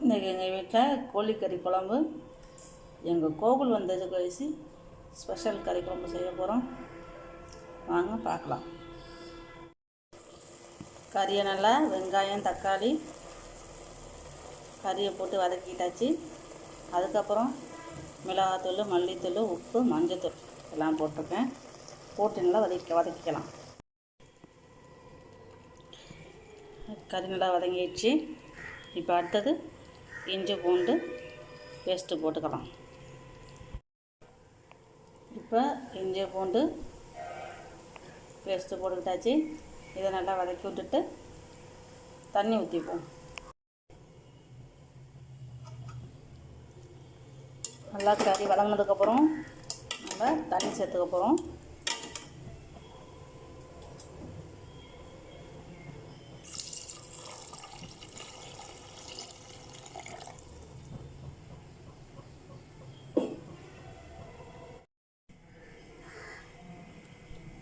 இன்றைக்கி எங்கள் வீட்டில் கோழிக்கறி குழம்பு. எங்கள் கோகுல் வந்தது கழிச்சு ஸ்பெஷல் கறி குழம்பு செய்ய போகிறோம் வாங்க பார்க்கலாம். கறியை நல்லா வெங்காயம் தக்காளி கறியை போட்டு வதக்கிட்டாச்சு. அதுக்கப்புறம் மிளகாத்தூள் மல்லித்தூள் உப்பு மஞ்சத்தூள் எல்லாம் போட்டிருக்கேன். போட்டு நல்லா வதக்க வதக்கிக்கலாம். கறி நல்லா வதங்கிடுச்சு. இப்போ அடுத்தது இஞ்சி பூண்டு பேஸ்ட்டு போட்டுக்கலாம். இப்போ இஞ்சி பூண்டு பேஸ்ட்டு போட்டுக்கிட்டாச்சு. இதை நல்லா வதக்கி விட்டுட்டு தண்ணி ஊற்றிப்போம் நல்லா கறி வதங்கினதுக்கப்புறம் நம்ம தண்ணி சேர்த்துக்க போகிறோம்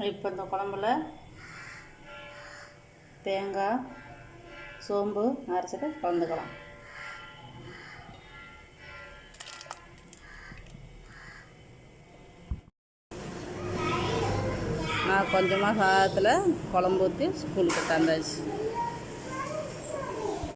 இப்போ இந்த குழம்புல தேங்காய் சோம்பு அரைச்சிட்டு கலந்துக்கலாம். நான் கொஞ்சமாக சாதத்தில் குழம்பு ஊற்றி ஸ்கூலுக்கு தந்தாச்சு.